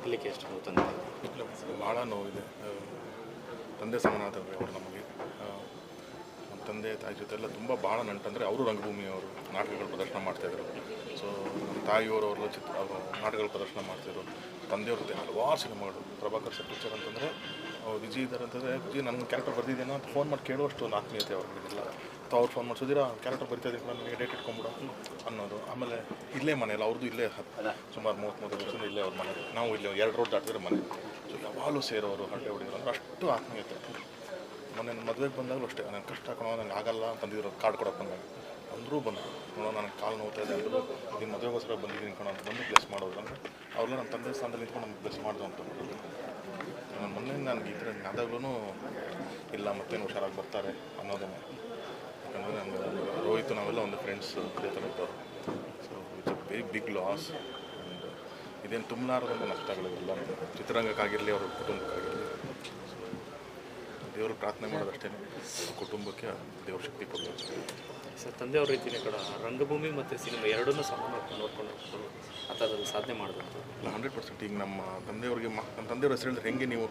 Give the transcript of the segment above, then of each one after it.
ಅಗಲಿಕೆ ಎಷ್ಟು ನೋವು ಇಲ್ಲ ಭಾಳ ನೋವಿದೆ. ತಂದೆ ಸಮಾನಾದವ್ರೆ ಅವರು ನಮಗೆ. ತಂದೆ, ತಾಯಿ ಜೊತೆ ಎಲ್ಲ ತುಂಬ ಭಾಳ ನಂಟಂದರೆ ಅವರು ರಂಗಭೂಮಿಯವರು ನಾಟಕಗಳು ಪ್ರದರ್ಶನ ಮಾಡ್ತಾಯಿದ್ರು ಸೊ ನಮ್ಮ ತಾಯಿಯವರು ಅವರೆಲ್ಲ ಚಿತ್ರ ನಾಟಕಗಳು ಪ್ರದರ್ಶನ ಮಾಡ್ತಿದ್ರು ತಂದೆಯವ್ರ ಜೊತೆ ಹಲವಾರು ಸಿನಿಮಾಗಳು. ಪ್ರಭಾಕರ್ ಸರ್ ಪಿಕ್ಚರ್ ಅಂತಂದರೆ ವಿಜಯ್ ಇದ್ದಾರೆ ಅಂತಂದರೆ, ವಿಜಯ್ ನನ್ನ ಕ್ಯಾರೆಕ್ಟರ್ ಅಂತ ಫೋನ್ ಮಾಡಿ ಕೇಳುವಷ್ಟು ಒಂದು ಆತ್ಮೀಯತೆ ಅವ್ರಿಗಿಲ್ಲ ಅವ್ರು ಫೋನ್ ಮಾಡಿಸಿದಿರಾ ಕ್ಯಾರೆಕ್ಟರ್ ಬರ್ತಾ ಇದ್ದೀನಿ ನನಗೆ ಡೇಟ್ ಇಟ್ಕೊಂಬಿಡು ಅನ್ನೋದು. ಆಮೇಲೆ ಇಲ್ಲೇ ಮನೆಯಲ್ಲ ಅವ್ರದ್ದು ಇಲ್ಲೇ ಸುಮಾರು ಮೂವತ್ತು ಮೂವತ್ತು ವರ್ಷದಿಂದ ಇಲ್ಲೇ ಅವ್ರ ಮನೆ. ನಾವು ಇಲ್ಲಿ ಎರಡು ರೋಡ್ ದಾಟಿದ್ರೆ ಮನೆ. ಸೊ ಯಾವಾಗಲೂ ಸೇರೋರು ಹಳ್ಳಿ ಹೊಡಿಯೋರು ಅಂದ್ರೆ ಅಷ್ಟು ಆತ್ಮೀಯತೆ. ಮೊನ್ನೆ ನನ್ನ ಮದುವೆಗೆ ಬಂದಾಗಲೂ ಅಷ್ಟೇ. ನನಗೆ ಕಷ್ಟ ಹಾಕೋಣ ನನಗೆ ಆಗಲ್ಲ ಅಂತಂದಿದ್ರು ಕಾರ್ಡ್ ಕೊಡೋಕೆ ಬಂದಾಗ. ಅಂದರೂ ಬಂದರು. ನೋಡೋ ನನಗೆ ಕಾಲು ನೋಡ್ತಾ ಇದೆ ಅಂದರು. ಮದುವೆಗೋಸ್ಕರ ಬಂದಿದ್ದೀನಿ ಕಣ ಅಂತ ಬಂದು ಪ್ಲೇಸ್ ಮಾಡೋದು ಅಂದರೆ ಅವ್ರನ್ನ ನನ್ನ ತಂದೆ ಸ್ಥಾನದಲ್ಲಿ ನಿಂತ್ಕೊಂಡು ನಮ್ಗೆ ಪ್ಲೇಸ್ ಮಾಡಿದ್ರು ಅಂತ ನನ್ನ ಮೊನ್ನೆ ನನಗೆ ಇದ್ರೆ ಆದಾಗ್ಲೂ ಇಲ್ಲ ಮತ್ತೇನು ಹುಷಾರಾಗಿ ಬರ್ತಾರೆ ಅನ್ನೋದೇ ಯಾಕಂದರೆ ನಮ್ಗೆ ರೋಹಿತ್ ನಾವೆಲ್ಲ ಒಂದು ಫ್ರೆಂಡ್ಸ್ ಅದೇ so it's a very big loss and ಇದೇನು ತುಂಬಲಾರದಂಥ ನಷ್ಟಗಳಿವೆಲ್ಲ ಚಿತ್ರರಂಗಕ್ಕಾಗಿರಲಿ ಅವ್ರ ಕುಟುಂಬಕ್ಕಾಗಿರಲಿ. ದೇವರು ಪ್ರಾರ್ಥನೆ ಮಾಡೋದಷ್ಟೇ ಕುಟುಂಬಕ್ಕೆ ದೇವ್ರ ಶಕ್ತಿ ಕೊಡಬೇಕು ಸರ್ ತಂದೆಯವ್ರ ರೀತಿಯೇ ಕಡ ರಂಗಭೂಮಿ ಮತ್ತು ಸಿನಿಮಾ ಎರಡನ್ನೂ ಸಮಾನವಾಗಿ ನೋಡ್ಕೊಂಡು ಆ ಥರದಲ್ಲಿ ಸಾಧನೆ ಮಾಡಬೇಕು ಇಲ್ಲ ಹಂಡ್ರೆಡ್ ಪರ್ಸೆಂಟ್ ಈಗ ನಮ್ಮ ತಂದೆಯವ್ರಿಗೆ ಮ ನಮ್ಮ ತಂದೆಯವ್ರ ಹೆಸರು ಹೇಳಿದ್ರೆ ಹೆಂಗೆ ನೀವು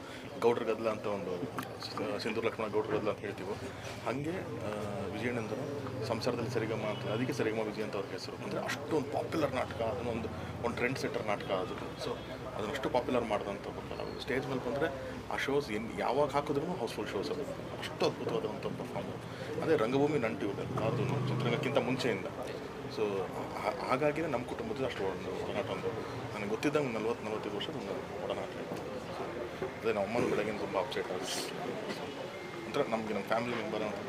ಗೌಡ್ರ ಗದ್ದಲ ಅಂತ ಒಂದು ಸಿಂಧೂರ್ ಲಕ್ಷ್ಮಣ ಗೌಡ್ರ ಗದ್ದಲ ಅಂತ ಹೇಳ್ತೀವೋ ಹಾಗೆ ವಿಜಯನಂದರು ವಿಜಯಣ್ಣಂದರು ಸಂಸಾರದಲ್ಲಿ ಸರಿಗಮ್ಮ ಅಂತ ಅದಕ್ಕೆ ಸರಿಗಮ ವಿಜಯ ಅಂತ ಅವ್ರಿಗೆ ಹೆಸರು. ಅಂದರೆ ಅಷ್ಟೊಂದು ಒಂದು ಪಾಪ್ಯುಲರ್ ನಾಟಕ ಅದನ್ನು ಒಂದು ಒಂದು ಟ್ರೆಂಡ್ ಸೆಟ್ಟರ್ ನಾಟಕ ಅದು. ಸೊ ಅದನ್ನಷ್ಟು ಪಾಪ್ಯುಲರ್ ಮಾಡಿದಂಥ ಸ್ಟೇಜ್ ಮೇಲೆ ಬಂದರೆ ಆ ಶೋಸ್ ಏನು ಯಾವಾಗ ಹಾಕಿದ್ರು ಹೌಸ್ಫುಲ್ ಶೋಸ್ ಅದು ಅಷ್ಟು ಅದ್ಭುತವಾದಂಥ ಪರ್ಫಾರ್ಮರ್ ಅದೇ ರಂಗಭೂಮಿ ನಂಟು ಇವೆಲ್ಲ ಅದು ಚಿತ್ರರಂಗಕ್ಕಿಂತ ಮುಂಚೆಯಿಂದ. ಸೊ ಹಾಗಾಗಿನೇ ನಮ್ಮ ಕುಟುಂಬದಲ್ಲಿ ಅಷ್ಟು ಒಂದು ಒಡನಾಟ ಒಂದು ನನಗೆ ಗೊತ್ತಿದ್ದಂಗೆ ನಲ್ವತ್ತು ನಲ್ವತ್ತೈದು ವರ್ಷದ ಒಂದು ಒಡನಾಟ ಇತ್ತು. ಅದೇ ನಮ್ಮ ಅಮ್ಮನ ಬೆಳಗಿನ ತುಂಬ ಅಪ್ಸೆಟ್ ಆಗಿ ಒಂಥರ ನಮಗೆ ನಮ್ಮ ಫ್ಯಾಮಿಲಿ ಮೆಂಬರ್ ಅಂತ